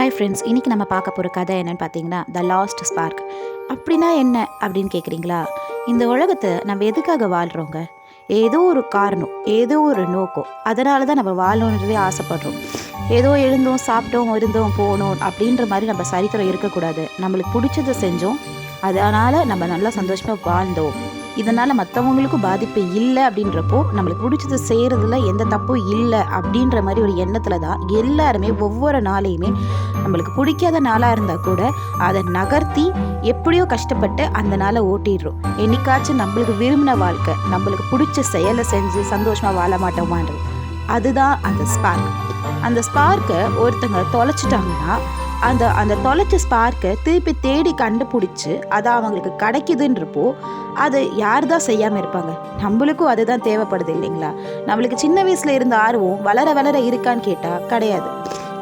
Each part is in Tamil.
ஹாய் ஃப்ரெண்ட்ஸ் இன்றைக்கி நம்ம பார்க்க போகிற கதை என்னன்னு பார்த்தீங்கன்னா த லாஸ்ட் ஸ்பார்க் அப்படின்னா என்ன அப்படின்னு கேட்குறீங்களா? இந்த உலகத்தை நம்ம எதுக்காக வாழ்கிறோங்க ஏதோ ஒரு காரணம் ஏதோ ஒரு நோக்கம் அதனால தான் நம்ம வாழணுன்றதே ஆசைப்படுறோம். ஏதோ எழுந்தோம் சாப்பிட்டோம் இருந்தோம் போனோம் அப்படின்ற மாதிரி நம்ம சரித்திரம் இருக்கக்கூடாது. நம்மளுக்கு பிடிச்சதை செஞ்சோம் அதனால் நம்ம நல்லா சந்தோஷமாக வாழ்ந்தோம். இதனால் மற்றவங்களுக்கும் பாதிப்பு இல்லை அப்படின்றப்போ நம்மளுக்கு பிடிச்சது செய்கிறதுல எந்த தப்பும் இல்லை அப்படின்ற மாதிரி ஒரு எண்ணத்தில் தான் எல்லாருமே ஒவ்வொரு நாளையுமே நம்மளுக்கு பிடிக்காத நாளாக இருந்தால் கூட அதை நகர்த்தி எப்படியோ கஷ்டப்பட்டு அந்த நாளை ஓட்டிடுறோம். என்னைக்காச்சும் நம்மளுக்கு விரும்பின வாழ்க்கை நம்மளுக்கு பிடிச்ச செயலை செஞ்சு சந்தோஷமாக வாழ மாட்டோமான்றது. அதுதான் அந்த ஸ்பார்க் அந்த ஸ்பார்க்கை ஒருத்தங்க தொலைச்சிட்டாங்கன்னா அந்த அந்த தொலைச்ச ஸ்பார்க்கை திருப்பி தேடி கண்டுபிடிச்சி அது அவங்களுக்கு கிடைக்குதுன்றப்போ அது யார் தான் செய்யாமல் இருப்பாங்க? நம்மளுக்கும் அதுதான் தேவைப்படுது இல்லைங்களா? நம்மளுக்கு சின்ன வயசில் இருந்த ஆர்வம் வளர வளர இருக்கான்னு கேட்டால் கிடையாது.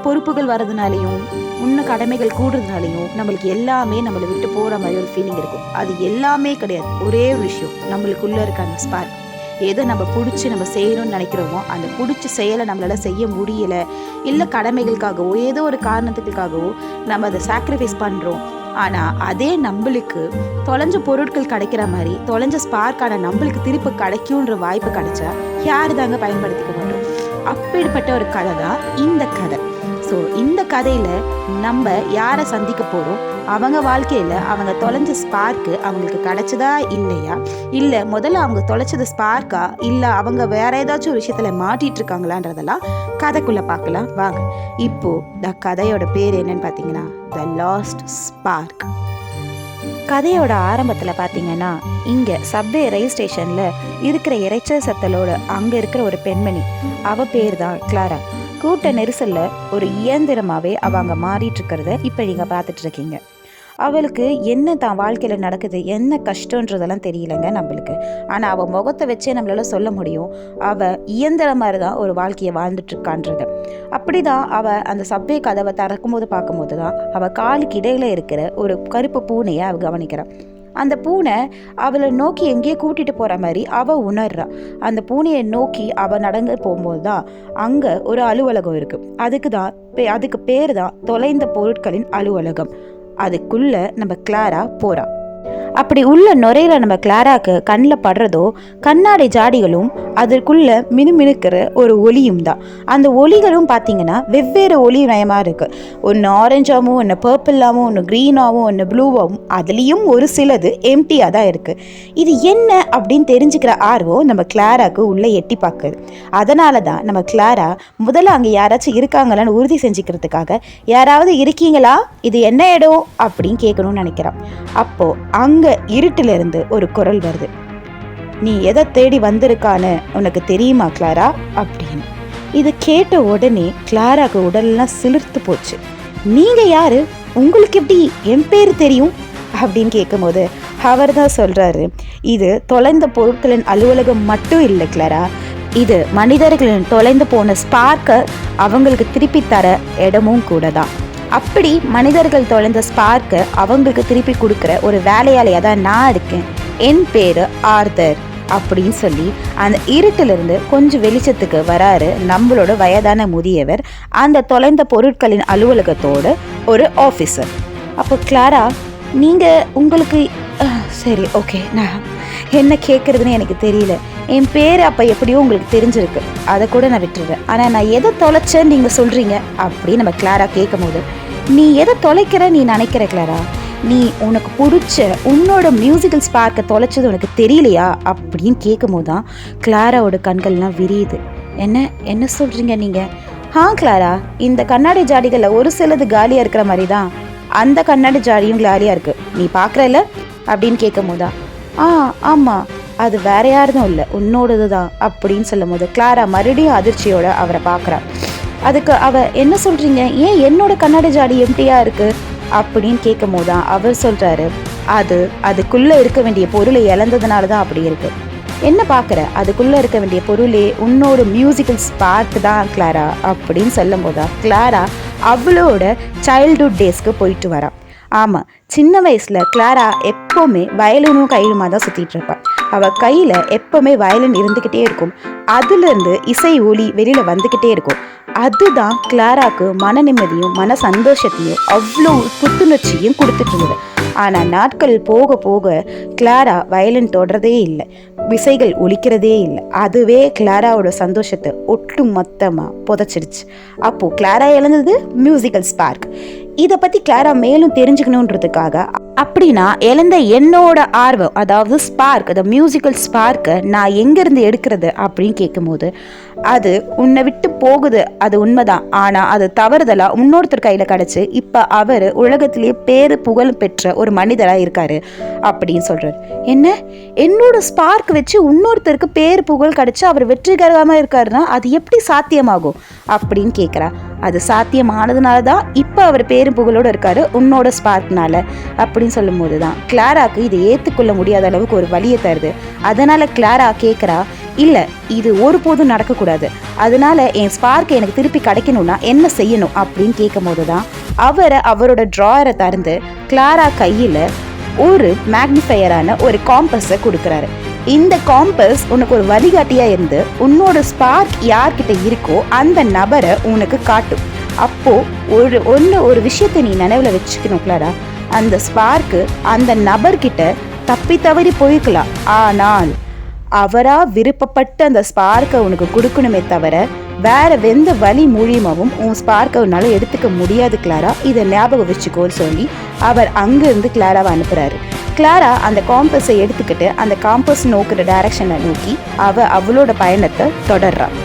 பொறுப்புகள் வர்றதுனாலையும் இன்னும் கடமைகள் கூடுறதுனாலையும் நம்மளுக்கு எல்லாமே நம்மளை விட்டு போகிற மாதிரி ஒரு ஃபீலிங் இருக்கும். அது எல்லாமே கிடையாது. ஒரே ஒரு விஷயம் நம்மளுக்குள்ளே இருக்க அந்த ஸ்பார்க் எதை நம்ம பிடிச்சி நம்ம செய்யணும்னு நினைக்கிறோமோ அந்த பிடிச்ச செயலை நம்மளால் செய்ய முடியலை இல்லை கடமைகளுக்காகவோ ஏதோ ஒரு காரணத்துக்காகவோ நம்ம அதை சாக்ரிஃபைஸ் பண்ணுறோம் ஆனால் அதே நம்மளுக்கு தொலைஞ்ச பொருட்கள் கிடைக்கிற மாதிரி தொலைஞ்ச ஸ்பார்க்கான நம்மளுக்கு திருப்பி கிடைக்குன்ற வாய்ப்பு கிடைச்சா யார் தாங்க பயன்படுத்திக்க மாட்டோம்? அப்படிப்பட்ட ஒரு கதை தான் இந்த கதை. ஸோ இந்த கதையில் நம்ம யாரை சந்திக்க போகிறோம் அவங்க வாழ்க்கையில் அவங்க தொலைஞ்ச ஸ்பார்க்கு அவங்களுக்கு கிடைச்சதா இல்லையா? இல்லை முதல்ல அவங்க தொலைச்சது ஸ்பார்க்கா இல்லை அவங்க வேற ஏதாச்சும் ஒரு விஷயத்தில் மாட்டிட்டு இருக்காங்களான்றதெல்லாம் கதைக்குள்ளே பார்க்கலாம். வாங்க. இப்போது த கதையோட பேர் என்னன்னு பார்த்தீங்கன்னா த லாஸ்ட் ஸ்பார்க் கதையோட ஆரம்பத்தில் பார்த்தீங்கன்னா இங்கே சப்வே ரயில் ஸ்டேஷனில் இருக்கிற இறைச்சல் சத்தலோட அங்கே இருக்கிற ஒரு பெண்மணி. அவ பேர் தான் கிளாரா கூட்ட நெரிசலில் ஒரு இயந்திரமாகவே அவள் அங்கே மாறிட்டு இருக்கிறத இப்போ நீங்கள் பார்த்துட்டு இருக்கீங்க. அவளுக்கு என்ன தான் வாழ்க்கையில் நடக்குது என்ன கஷ்டன்றதெல்லாம் தெரியலங்க நம்மளுக்கு. ஆனால் அவள் முகத்தை வச்சே நம்மளால சொல்ல முடியும். அவள் இயந்திர மாதிரி தான் ஒரு வாழ்க்கையை வாழ்ந்துட்டுருக்கான்றது அப்படி தான் அவள் அந்த சப்வே கதவை திறக்கும்போது பார்க்கும்போது தான் அவள் காலுக்கு இடையில இருக்கிற ஒரு கருப்பு பூனையை அவள் கவனிக்கிறான் அந்த பூனை அவளை நோக்கி எங்கேயோ கூட்டிட்டு போற மாதிரி அவ உணர்றா. அந்த பூனையை நோக்கி அவ நடந்து போகும்போது தான் அங்க ஒரு அலுவலகம் இருக்கு. அதுக்கு தான் பே- அதுக்கு பேர் தான் தொலைந்த பொருட்களின் அலுவலகம். அதுக்குள்ளே நம்ம கிளாரா போறா. அப்படி உள்ள நுரையில நம்ம கிளாராக்கு கண்ணில் படுறதோ கண்ணாடி ஜாடிகளும் அதற்குள்ள மினுமினுக்கிற ஒரு ஒளியும் தான். அந்த ஒளிகளும் பார்த்தீங்கன்னா வெவ்வேறு ஒளி நயமாக இருக்குது ஒன்று ஆரஞ்சாகவும் ஒன்று பர்பிளாகவும் ஒன்று க்ரீனாகவும் ஒன்று ப்ளூவாகவும் அதுலேயும் ஒரு சிலது எம்டியாக தான் இருக்குது இது என்ன அப்படின்னு தெரிஞ்சுக்கிற ஆர்வம் நம்ம கிளாராக்கு உள்ளே எட்டி பார்க்குது அதனால தான் நம்ம கிளாரா முதல்ல அங்கே யாராச்சும் இருக்காங்களான்னு உறுதி செஞ்சுக்கிறதுக்காக யாராவது இருக்கீங்களா? இது என்ன இடம்? அப்படின்னு கேட்கணும்னு நினைக்கிறான். அப்போது அங்கே இருட்டிலிருந்து ஒரு குரல் வருது. நீ எதை தேடி வந்திருக்கான்னு உனக்கு தெரியுமா கிளாரா? அப்படின்னு. இதை கேட்ட உடனே கிளாராக்கு உடல்லாம் சிலிர்த்து போச்சு. நீங்கள் யாரு? உங்களுக்கு எப்படி என் பேர் தெரியும்? அப்படின்னு கேட்கும்போது அவர் தான் சொல்கிறாரு இது தொலைந்த பொருட்களின் அலுவலகம் மட்டும் இல்லை கிளாரா. இது மனிதர்களின் தொலைந்து போன ஸ்பார்க்கை அவங்களுக்கு திருப்பி தர இடமும் கூட தான். அப்படி மனிதர்கள் தொலைந்த ஸ்பார்க்கை அவங்களுக்கு திருப்பி கொடுக்குற ஒரு வேலையாளையாக தான் நான் இருக்கேன். என் பேர் ஆர்தர் அப்படின்னு சொல்லி அந்த இருட்டிலிருந்து கொஞ்சம் வெளிச்சத்துக்கு வராரு நம்மளோட வயதான முதியவர் அந்த தொலைந்த பொருட்களின் அலுவலகத்தோட ஒரு ஆஃபீஸர் அப்போ கிளாரா நீங்கள் உங்களுக்கு சரி ஓகே நான் என்ன கேட்குறதுன்னு எனக்கு தெரியல. என் பேர் அப்போ எப்படியோ உங்களுக்கு தெரிஞ்சிருக்கு. அதை கூட நான் விட்டுறேன் ஆனால் நான் எதை தொலைச்சேன்னு நீங்கள் சொல்கிறீங்க அப்படின்னு நம்ம கிளாரா கேட்கும் போது நீ எதை தொலைக்கிற நீ நினைக்கிற கிளாரா? நீ உனக்கு பிடிச்ச உன்னோட மியூசிக்கல் ஸ்பார்க்கை தொலைச்சது உனக்கு தெரியலையா? அப்படின்னு கேட்கும் போது தான் கிளாராவோட கண்கள்லாம் விரியுது. என்ன என்ன சொல்கிறீங்க நீங்கள் ஆ கிளாரா இந்த கண்ணாடி ஜாடிகளில் ஒரு சிலது காலியாக இருக்கிற மாதிரி தான் அந்த கண்ணாடி ஜாடியும் காலியாக இருக்குது நீ பார்க்குறல அப்படின்னு கேட்கும் போதா ஆ ஆமாம் அது வேற யாரும் இல்லை. உன்னோடது தான் அப்படின்னு சொல்லும் போது கிளாரா மறுபடியும் அதிர்ச்சியோட அவரை பார்க்குறா அதுக்கு அவ என்ன சொல்றீங்க? ஏன் என்னோட கண்ணாடி ஜாடி எம்டியா இருக்கு? அப்படின்னு கேட்கும் போது தான் அவர் சொல்றாரு அது அதுக்குள்ளே இருக்க வேண்டிய பொருளை இழந்ததுனால தான் அப்படி இருக்கு. என்ன பார்க்குற அதுக்குள்ளே இருக்க வேண்டிய பொருளே உன்னோட மியூசிக்கல் ஸ்பார்க் தான் கிளாரா. அப்படின்னு சொல்லும் போதா கிளாரா அவளோட சைல்டுஹுட் டேஸ்க்கு போயிட்டு வரான் ஆமாம் சின்ன வயசில் கிளாரா எப்போவுமே வயலினும் கையிலுமா தான் சுற்றிட்டு இருப்பாள் அவள் கையில் எப்போவுமே வயலின் இருந்துக்கிட்டே இருக்கும். அதுலேருந்து இசை ஒளி வெளியில் வந்துக்கிட்டே இருக்கும். அதுதான் கிளாராக்கு மன நிம்மதியும் மன சந்தோஷத்தையும் அவ்வளோ புத்துணர்ச்சியும் கொடுத்துட்டு இருந்தது. ஆனால் நாட்கள் போக போக கிளாரா வயலின் தொடரதே இல்லை. விசைகள் ஒழிக்கிறதே இல்லை. அதுவே கிளாராவோட சந்தோஷத்தை ஒட்டு மொத்தமாக புதைச்சிடுச்சு. அப்போது கிளாரா இழந்தது மியூசிக்கல் ஸ்பார்க் இதை பற்றி கிளாரா மேலும் தெரிஞ்சுக்கணுன்றதுக்காக அப்படின்னா எழுந்த என்னோட ஆர்வம் அதாவது ஸ்பார்க் அந்த மியூசிக்கல் ஸ்பார்க்கை நான் எங்கேருந்து எடுக்கிறது அப்படின்னு கேட்கும்போது அது உன்னை விட்டு போகுது அது உண்மைதான். ஆனால் அது தவறுதலாக இன்னொருத்தர் கையில் கிடச்சி இப்போ அவர் உலகத்திலேயே பேரு புகழ் பெற்ற ஒரு மனிதராக இருக்காரு அப்படின்னு சொல்கிறார் என்ன? என்னோட ஸ்பார்க் வச்சு இன்னொருத்தருக்கு பேர் புகழ் கிடச்சி அவர் வெற்றிகரமாக இருக்காருன்னா அது எப்படி சாத்தியமாகும் அப்படின்னு கேட்குறா அது சாத்தியமானதுனால தான் இப்போ அவர் பேரும் புகழோடு இருக்காரு உன்னோட ஸ்பார்க்னால அப்படின்னு சொல்லும்போது தான் கிளாராக்கு இதை ஏற்றுக்கொள்ள முடியாத அளவுக்கு ஒரு வழியை தருது. அதனால் கிளாரா கேட்குறா இல்லை இது ஒருபோதும் நடக்கக்கூடாது. அதனால என் ஸ்பார்க் எனக்கு திருப்பி கிடைக்கணும்னா என்ன செய்யணும்? அப்படின்னு கேட்கும் போது தான் அவரை அவரோட ட்ராயரை திறந்து கிளாரா கையில் ஒரு மேக்னிஃபையரான ஒரு காம்பஸை கொடுக்குறாரு. இந்த காம்பஸ் உனக்கு ஒரு வழிகாட்டியாக இருந்து உன்னோட ஸ்பார்க் யார்கிட்ட இருக்கோ அந்த நபரை உனக்கு காட்டும். அப்போ ஒரு ஒன்று ஒரு விஷயத்தை நீ நினைவில் வச்சுக்கணும் கிளாரா அந்த ஸ்பார்க்கு அந்த நபர்கிட்ட தப்பி தவறி போய்க்கலாம். ஆனால் அவரா விருப்பப்பட்டு அந்த ஸ்பார்க்கை உனக்கு கொடுக்கணுமே தவிர வேற எந்த வழி மூலியமாகவும் உன் ஸ்பார்க்கை உன்னால் எடுத்துக்க முடியாது கிளாரா இதை ஞாபகம் வச்சுக்கோன்னு சொல்லி அவர் அங்கேருந்து கிளாராவை அனுப்புகிறாரு கிளாரா அந்த காம்பஸை எடுத்துக்கிட்டு அந்த காம்பஸ் நோக்குற டைரக்ஷனை நோக்கி அவள் அவளோட பயணத்தை தொடர்றான்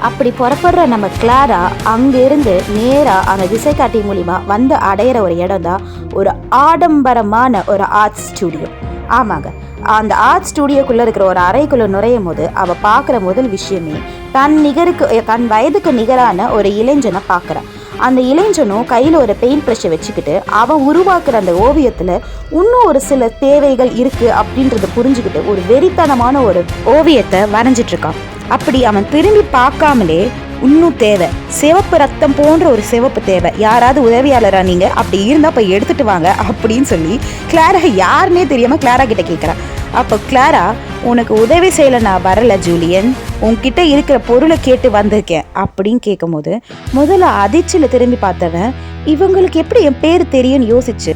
அப்படி புறப்படுற நம்ம கிளாரா அங்கிருந்து நேராக அந்த திசை காட்டி மூலிமா வந்து அடையிற ஒரு இடம் தான் ஒரு ஆடம்பரமான ஒரு ஆர்ட் ஸ்டூடியோ ஆமாங்க. அந்த ஆர்ட் ஸ்டூடியோக்குள்ளே இருக்கிற ஒரு அறைக்குள்ளே நுழையும் போது அவள் பார்க்குற முதல் விஷயமே தன் நிகருக்கு தன் வயதுக்கு நிகரான ஒரு இளைஞனை பார்க்குறான் அந்த இளைஞனும் கையில் ஒரு பெயிண்ட் ப்ரஷ்ஷை வச்சுக்கிட்டு அவன் உருவாக்குற அந்த ஓவியத்தில் இன்னும் ஒரு சில தேவைகள் இருக்குது அப்படின்றத புரிஞ்சுக்கிட்டு ஒரு வெறித்தனமான ஒரு ஓவியத்தை வரைஞ்சிட்டு இருக்கான். அப்படி அவன் திரும்பி பார்க்காமலே இன்னும் தேவை. சிவப்பு ரத்தம் போன்ற ஒரு சிவப்பு தேவை. யாராவது உதவியாளரா நீங்கள் அப்படி இருந்தால் போய் எடுத்துகிட்டு வாங்க அப்படின்னு சொல்லி கிளாரா யாருன்னே தெரியாமல் கிளாரா கிட்ட கேட்குறான் அப்போ கிளாரா உனக்கு உதவி செய்யல நான் வரல ஜூலியன். உன்கிட்ட இருக்கிற பொருளை கேட்டு வந்திருக்கேன் அப்படின்னு கேட்கும்போது முதல்ல அதிர்ச்சியில் திரும்பி பார்த்தவன் இவங்களுக்கு எப்படி என் பேர் தெரியும்னு யோசிச்சு?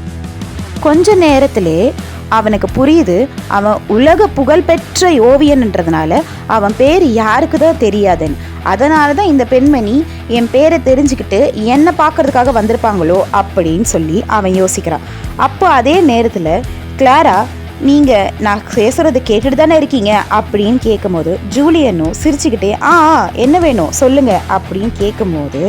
கொஞ்ச நேரத்திலே அவனுக்கு புரியுது அவன் உலக புகழ்பெற்ற ஓவியன்ன்றதுனால அவன் பேர் யாருக்கு தான் தெரியாதுன்னு அதனால தான் இந்த பெண்மணி என் பேரை தெரிஞ்சுக்கிட்டு என்னை பார்க்கறதுக்காக வந்திருப்பாங்களோ அப்படின்னு சொல்லி அவன் யோசிக்கிறான். அப்போ அதே நேரத்தில் கிளாரா நீங்கள் நான் பேசுகிறத கேட்டுட்டு தானே இருக்கீங்க அப்படின்னு கேட்கும்போது ஜூலியனும் சிரிச்சுக்கிட்டே ஆ ஆ, என்ன வேணும்? சொல்லுங்கள் அப்படின்னு கேட்கும்போது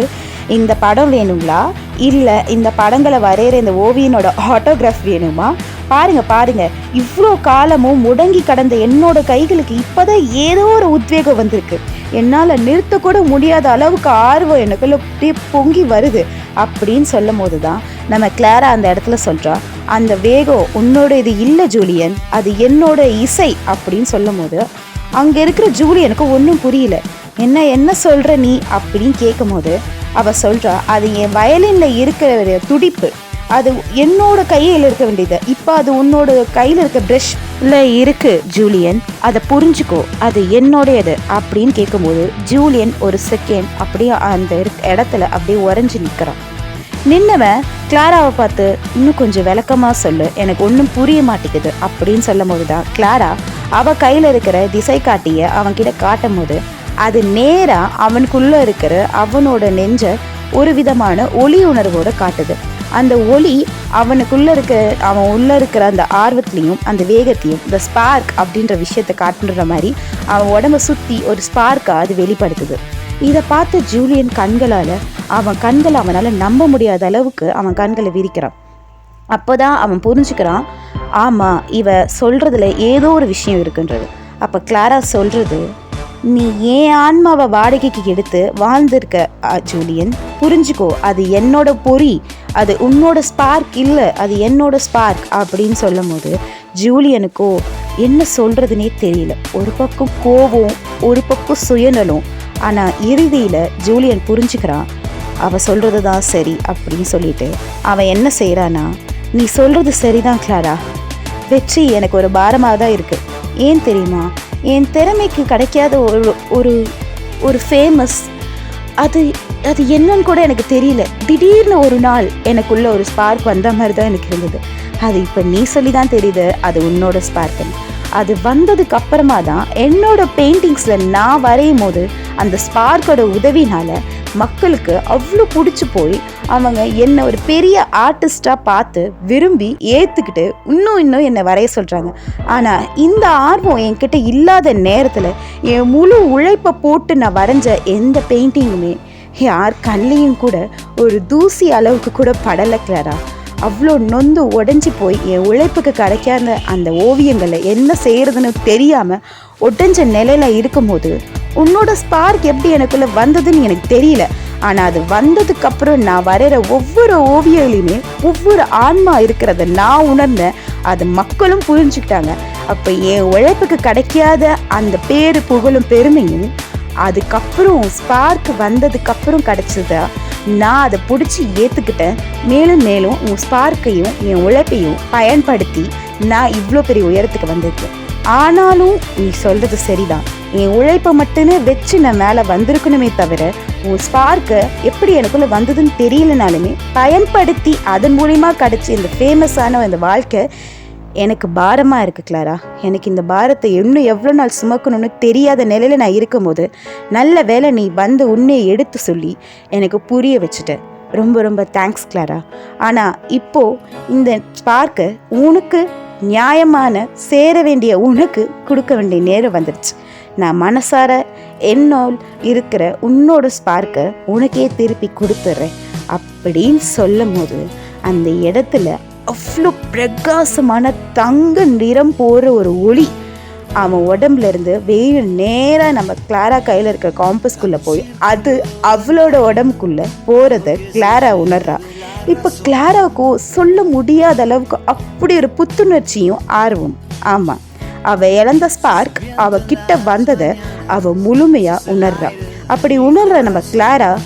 இந்த படம் வேணுங்களா? இல்லை இந்த படங்களை வரைகிற இந்த ஓவியனோட ஆட்டோகிராஃப் வேணுமா? பாருங்க பாருங்க. இவ்வளோ காலமும் முடங்கி கடந்த என்னோட கைகளுக்கு இப்போதான் ஏதோ ஒரு உத்வேகம் வந்திருக்கு. என்னால் நிறுத்தக்கூட முடியாத அளவுக்கு ஆர்வம் எனக்குள்ள அப்படியே பொங்கி வருது அப்படின்னு சொல்லும் போது தான் நம்ம கிளாரா அந்த இடத்துல சொல்கிறா அந்த வேகம் உன்னோட இது இல்லை ஜூலியன். அது என்னோட இசை அப்படின்னு சொல்லும் போது அங்கே இருக்கிற ஜூலியனுக்கு ஒன்றும் புரியல. என்ன என்ன சொல்கிற நீ அப்படின்னு கேட்கும்போது அவள் சொல்கிறா அது என் வயலினில் இருக்கிற துடிப்பு. அது என்னோட கையில் இருக்க வேண்டியது. இப்போ அது உன்னோட கையில் இருக்க ப்ரெஷ்ல இருக்கு ஜூலியன். அதை புரிஞ்சுக்கோ அது என்னோடையது அப்படின்னு கேட்கும்போது ஜூலியன் ஒரு செகண்ட் அப்படியே அந்த இடத்துல அப்படியே உறைஞ்சி நிற்கிறான் நின்னவன் கிளாராவை பார்த்து இன்னும் கொஞ்சம் விளக்கமாக சொல்லு. எனக்கு ஒன்றும் புரிய மாட்டேங்குது. அப்படின்னு சொல்லும் போது தான் கிளாரா அவ கையில் இருக்கிற திசை காட்டிய அவன்கிட்ட காட்டும் போது அது நேராக அவனுக்குள்ளே இருக்கிற அவனோட நெஞ்ச ஒரு விதமான ஒளி உணர்வோடு காட்டுது. அந்த ஒளி அவனுக்குள்ள இருக்க அவன் உள்ள இருக்கிற அந்த ஆர்வத்திலையும் அந்த வேகத்தையும் இந்த ஸ்பார்க் அப்படின்ற விஷயத்தை காட்டுன்ற மாதிரி அவன் உடம்ப சுற்றி ஒரு ஸ்பார்க்காக அது வெளிப்படுத்துது. இதை பார்த்த ஜூலியன் கண்களால் அவன் கண்களை அவனால் நம்ப முடியாத அளவுக்கு அவன் கண்களை விரிக்கிறான். அப்போ தான் அவன் புரிஞ்சுக்கிறான் ஆமாம் இவ சொல்கிறதுல ஏதோ ஒரு விஷயம் இருக்குன்றது. அப்போ கிளாரா சொல்கிறது நீ ஏன் ஆன்மாவை வாடகைக்கு எடுத்து வாழ்ந்திருக்க ஜூலியன்? புரிஞ்சுக்கோ அது என்னோட பொறி அது உன்னோட ஸ்பார்க் இல்லை அது என்னோட ஸ்பார்க் அப்படின்னு சொல்லும் போது ஜூலியனுக்கோ என்ன சொல்கிறதுனே தெரியல. ஒரு பக்கம் கோபம் ஒரு பக்கம் சுயநலம். ஆனால் இறுதியில் ஜூலியன் புரிஞ்சுக்கிறான் அவள் சொல்கிறது தான் சரி அப்படின்னு சொல்லிட்டு அவன் என்ன செய்கிறானா நீ சொல்கிறது சரிதான் கிளாரா. வெற்றி எனக்கு ஒரு பாரமாக தான் இருக்குது ஏன் தெரியுமா? என் திறமைக்கு கிடைக்காத ஒரு ஒரு ஒரு ஃபேமஸ் அது அது என்னன்னு கூட எனக்கு தெரியல. திடீர்னு ஒரு நாள் எனக்குள்ள ஒரு ஸ்பார்க் வந்த மாதிரி தான் எனக்கு இருந்தது. அது இப்போ நீ சொல்லி தான் தெரியுது. அது உன்னோட ஸ்பார்க்குன்னு அது வந்ததுக்கு அப்புறமா தான் என்னோட பெயிண்டிங்ஸில் நான் வரையும் போது அந்த ஸ்பார்க்கோட உதவினால மக்களுக்கு அவ்வளோ பிடிச்சி போய் அவங்க என்னை ஒரு பெரிய ஆர்டிஸ்டாக பார்த்து விரும்பி ஏற்றுக்கிட்டு இன்னும் இன்னும் என்னை வரைய சொல்கிறாங்க ஆனால் இந்த ஆர்வம் என்கிட்ட இல்லாத நேரத்தில் என் முழு உழைப்பை போட்டு நான் வரைஞ்ச எந்த பெயிண்டிங்குமே யார் கண்லேயும் கூட ஒரு தூசி அளவுக்கு கூட படலை கிளாரா அவ்வளோ நொந்து உடஞ்சி போய் என் உழைப்புக்கு கிடைக்காத அந்த ஓவியங்களை என்ன செய்கிறதுன்னு தெரியாமல் ஒட்டஞ்ச நிலையில் இருக்கும்போது உன்னோட ஸ்பார்க் எப்படி எனக்குள்ளே வந்ததுன்னு எனக்கு தெரியல. ஆனால் அது வந்ததுக்கப்புறம் நான் வரைகிற ஒவ்வொரு ஓவியங்களையுமே ஒவ்வொரு ஆன்மா இருக்கிறத நான் உணர்ந்தேன். அது மக்களும் புரிஞ்சுக்கிட்டாங்க. அப்போ என் உழைப்புக்கு கிடைக்காத அந்த பேரு புகழும் பெருமையும் அதுக்கப்புறம் ஸ்பார்க் வந்ததுக்கப்புறம் கிடச்சதா? நான் அதை பிடிச்சி ஏற்றுக்கிட்டேன் மேலும் மேலும் உன் ஸ்பார்க்கையும் என் உழைப்பையும் பயன்படுத்தி நான் இவ்வளோ பெரிய உயரத்துக்கு வந்திருக்கேன். ஆனாலும் நீ சொல்கிறது சரிதான். என் உழைப்பை மட்டுமே வச்சு நான் மேலே வந்திருக்கணுமே தவிர உன் ஸ்பார்க்கை எப்படி எனக்குள்ளே வந்ததுன்னு தெரியலனாலுமே பயன்படுத்தி அதன் மூலிமா கிடச்சி இந்த ஃபேமஸான இந்த வாழ்க்கை எனக்கு பாரமாக இருக்குது கிளாரா எனக்கு இந்த பாரத்தை இன்னும் எவ்வளோ நாள் சுமக்கணும்னு தெரியாத நிலையில் நான் இருக்கும்போது நல்ல வேலை நீ வந்து உன்னையை எடுத்து சொல்லி எனக்கு புரிய வச்சுட்ட ரொம்ப ரொம்ப தேங்க்ஸ் கிளாரா ஆனால் இப்போது இந்த ஸ்பார்க்கை உனக்கு நியாயமான சேர வேண்டிய உனக்கு கொடுக்க வேண்டிய நேரம் வந்துடுச்சு நான் மனசார என்னோல் இருக்கிற உன்னோட ஸ்பார்க்கை உனக்கே திருப்பி கொடுத்துட்றேன் அப்படின்னு சொல்லும் போது அந்த இடத்துல அவ்வளோ பிரகாசமான தங்க நிறம் போகிற ஒரு ஒளி அவன் உடம்புல இருந்து வெயில் நேராக நம்ம கிளாரா கையில் இருக்கிற காம்பஸ்குள்ளே போய் அது அவளோட உடம்புக்குள்ளே போகிறத கிளாரா உணர்றா. இப்போ கிளாராவுக்கும் சொல்ல முடியாத அளவுக்கு அப்படி ஒரு புத்துணர்ச்சியும் ஆர்வம். ஆமாம் அவள் இழந்த ஸ்பார்க் அவள் கிட்ட வந்ததை அவள் முழுமையாக உணர்றா. அப்படி உணர்ற நம்ம கிளாரா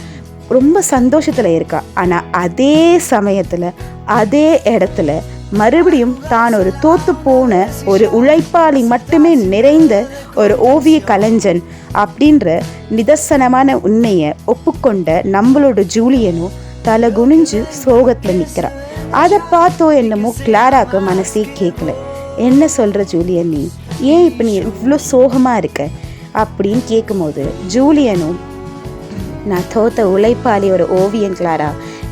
ரொம்ப சந்தோஷத்தில் இருக்கா. ஆனால் அதே சமயத்தில் அதே இடத்துல மறுபடியும் தான் ஒரு தோத்து போன ஒரு உழைப்பாளி மட்டுமே நிறைந்த ஒரு ஓவிய கலைஞன் அப்படின்ற நிதர்சனமான உண்மையை ஒப்புக்கொண்ட நம்மளோட ஜூலியனும் தலை குனிஞ்சு சோகத்தில் நிற்கிறான் அதை பார்த்தோ என்னமோ கிளாராக்கு மனசே கேட்கல என்ன சொல்கிற ஜூலியன் நீ? ஏன் இப்போ நீ இவ்வளோ சோகமாக இருக்க? அப்படின்னு கேட்கும்போது ஜூலியனும் நான் தோத்த உழைப்பாளி ஒரு ஓவியம் கிளாரா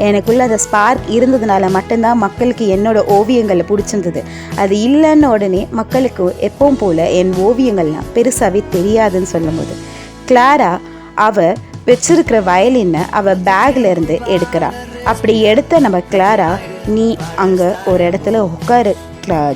எனக்குள்ள அந்த ஸ்பார்க் இருந்ததுனால மட்டும்தான் மக்களுக்கு என்னோட ஓவியங்களை பிடிச்சிருந்தது. அது இல்லைன்னு உடனே மக்களுக்கு எப்பவும் போல் என் ஓவியங்கள்லாம் பெருசாகவே தெரியாதுன்னு சொல்லும்போது. கிளாரா அவ வச்சிருக்கிற வயலினை அவ பேக்ல இருந்து எடுக்கிறா. அப்படி எடுத்த நம்ம கிளாரா நீ அங்கே ஒரு இடத்துல உட்காரு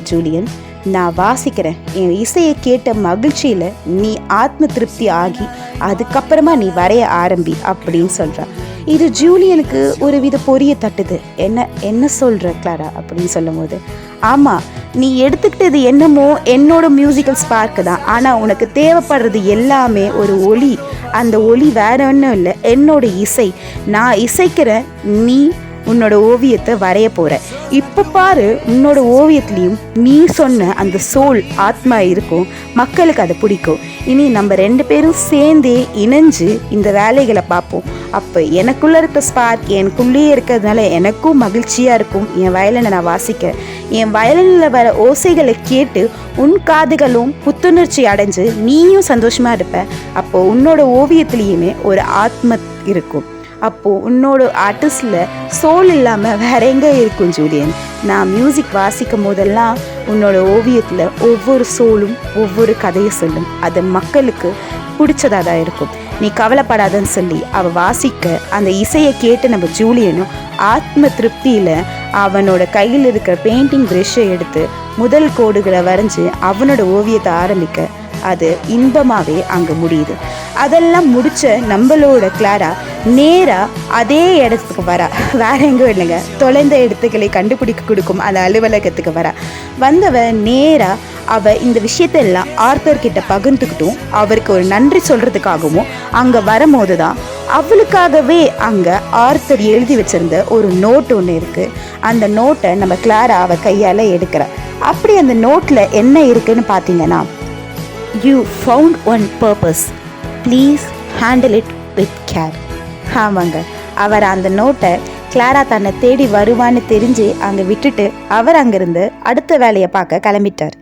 ஜூலியன். நான் வாசிக்கிறேன். என் இசையை கேட்ட மகிழ்ச்சியில் நீ ஆத்ம திருப்தி ஆகி அதுக்கப்புறமா நீ வரைய ஆரம்பி அப்படின்னு சொல்கிறா இது ஜூலியனுக்கு ஒரு வித பொரிய தட்டுது. என்ன என்ன சொல்கிற கிளாரா? அப்படின்னு சொல்லும் போது ஆமாம் நீ எடுத்துக்கிட்டது என்னமோ என்னோட மியூசிக்கல் ஸ்பார்க்கு தான். ஆனால் உனக்கு தேவைப்படுறது எல்லாமே ஒரு ஒளி. அந்த ஒளி வேற ஒன்றும் இல்லை. என்னோட இசை. நான் இசைக்கிறேன். நீ உன்னோட ஓவியத்தை வரைய போற. இப்போ பாரு உன்னோட ஓவியத்துலேயும் நீ சொன்ன அந்த சோல் ஆத்மா இருக்கும். மக்களுக்கு அது பிடிக்கும். இனி நம்ம ரெண்டு பேரும் சேர்ந்தே இணைஞ்சு இந்த வேலைகளை பார்ப்போம். அப்போ எனக்குள்ளே இருக்க ஸ்பார்க் எனக்குள்ளேயே இருக்கிறதுனால எனக்கும் மகிழ்ச்சியாக இருக்கும். என் வயலினை நான் வாசிக்க. என் வயலினில் வர ஓசைகளை கேட்டு உன் காதுகளும் புத்துணர்ச்சி அடைஞ்சு நீயும் சந்தோஷமாக இருப்ப. அப்போது உன்னோட ஓவியத்துலேயுமே ஒரு ஆத்ம இருக்கும். அப்போது உன்னோட ஆர்டிஸ்டில் சோல் இல்லாமல் வேற எங்கே இருக்கும் ஜூலியன்? நான் மியூசிக் வாசிக்கும் போதெல்லாம் உன்னோட ஓவியத்தில் ஒவ்வொரு சோலும் ஒவ்வொரு கதையை சொல்லும். அது மக்களுக்கு பிடிச்சதாக தான் இருக்கும். நீ கவலைப்படாதன்னு சொல்லி அவள் வாசிக்க அந்த இசையை கேட்டு நம்ம ஜூலியனும் ஆத்ம திருப்தியில் அவனோட கையில் இருக்கிற பெயிண்டிங் ப்ரெஷ்ஷை எடுத்து முதல் கோடுகளை வரைஞ்சி அவனோட ஓவியத்தை ஆரம்பிக்க அது இன்பமாகவே அங்கே முடியுது. அதெல்லாம் முடிச்ச நம்மளோட கிளாரா நேராக அதே இடத்துக்கு வரா. வேற எங்கேயும் இல்லைங்க. தொலைந்த இடத்துக்களை கண்டுபிடிக்க கொடுக்கும் அந்த அலுவலகத்துக்கு வரா. வந்தவ நேராக அவ இந்த விஷயத்தெல்லாம் ஆர்த்தர் கிட்ட பகிர்ந்துக்கிட்டும் அவருக்கு ஒரு நன்றி சொல்றதுக்காகவும் அங்கே வரும்போது தான் அவளுக்காகவே அங்கே ஆர்த்தர் எழுதி வச்சிருந்த ஒரு நோட் ஒன்று இருக்கு. அந்த நோட்டை நம்ம கிளாரா அவ கையால் எடுக்கிறா. அப்படி அந்த நோட்டில் என்ன இருக்குன்னு பார்த்தீங்கன்னா you found one purpose please handle it with care ஆமாங்க. அவர் அந்த நோட்டை கிளாரா தன்னை தேடி வருவான்னு தெரிஞ்சு அங்கே விட்டுட்டு அவர் அங்கேருந்து அடுத்த வேலையை பார்க்க கிளம்பிட்டார்.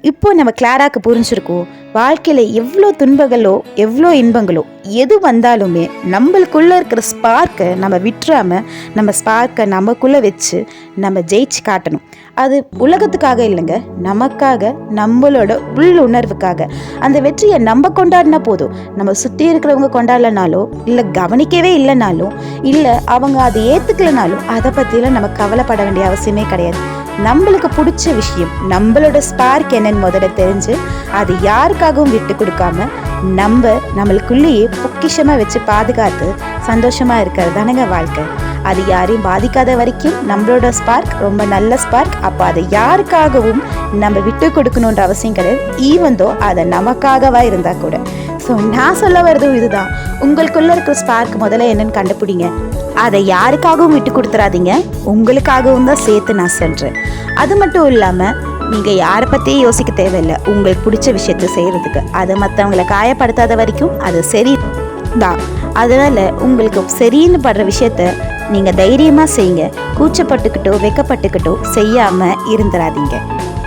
இப்போ நம்ம கிளாராக்கு புரிஞ்சிருக்கோம் வாழ்க்கையில் எவ்வளோ துன்பங்களோ எவ்வளோ இன்பங்களோ எது வந்தாலுமே நம்மளுக்குள்ளே இருக்கிற ஸ்பார்க்கை நம்ம விட்டுறாம நம்ம ஸ்பார்க்கை நமக்குள்ளே வச்சு நம்ம ஜெயிச்சு காட்டணும். அது உலகத்துக்காக இல்லைங்க நமக்காக நம்மளோட உள் உணர்வுக்காக அந்த வெற்றியை நம்ம கொண்டாடினா போதும். நம்ம சுற்றி இருக்கிறவங்க கொண்டாடலனாலோ இல்லை கவனிக்கவே இல்லைனாலும் இல்லை அவங்க அதை ஏற்றுக்கலனாலும் அதை பற்றிலாம் நம்ம கவலைப்பட வேண்டிய அவசியமே கிடையாது. நம்மளுக்கு பிடிச்ச விஷயம் நம்மளோட ஸ்பார்க் என்னன்னு முதல்ல தெரிஞ்சு அது யாருக்காகவும் விட்டு கொடுக்காம நம்ம நம்மளுக்குள்ளேயே பொக்கிஷமாக வச்சு பாதுகாத்து சந்தோஷமாக இருக்கிறது தானேங்க வாழ்க்கை. அது யாரையும் பாதிக்காத வரைக்கும் நம்மளோட ஸ்பார்க் ரொம்ப நல்ல ஸ்பார்க் அப்போ அதை யாருக்காகவும் நம்ம விட்டு கொடுக்கணுன்ற அவசியம் கிடையாது. ஈவந்தோ அதை நமக்காகவா இருந்தால் கூட. ஸோ நான் சொல்ல வர்றதும் இதுதான். உங்களுக்குள்ள இருக்கிற ஸ்பார்க் முதல்ல என்னன்னு கண்டுபிடிங்க. அதை யாருக்காகவும் விட்டு கொடுத்துறாதீங்க. உங்களுக்காகவும் தான் சேர்த்து நான் சொல்கிறேன் அது மட்டும் இல்லாமல் நீங்கள் யாரை பற்றியும் யோசிக்க தேவையில்லை. உங்களுக்கு பிடிச்ச விஷயத்த செய்கிறதுக்கு அது மற்றவங்களை காயப்படுத்தாத வரைக்கும் அது சரி. தான் அதனால் உங்களுக்கு சரின்னு படுற விஷயத்த நீங்கள் தைரியமாக செய்யுங்க. கூச்சப்பட்டுக்கிட்டோ வெக்கப்பட்டுக்கிட்டோ செய்யாமல் இருந்துடாதீங்க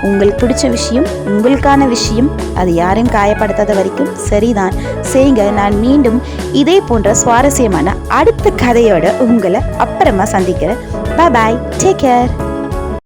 உங்களுக்கு பிடிச்ச விஷயம் உங்களுக்கான விஷயம் அது யாரையும் காயப்படுத்தாத வரைக்கும் சரிதான். செய்யுங்க. நான் மீண்டும் இதே போன்ற சுவாரஸ்யமான அடுத்த கதையோட உங்களை அப்புறமா சந்திக்கிறேன். Bye take care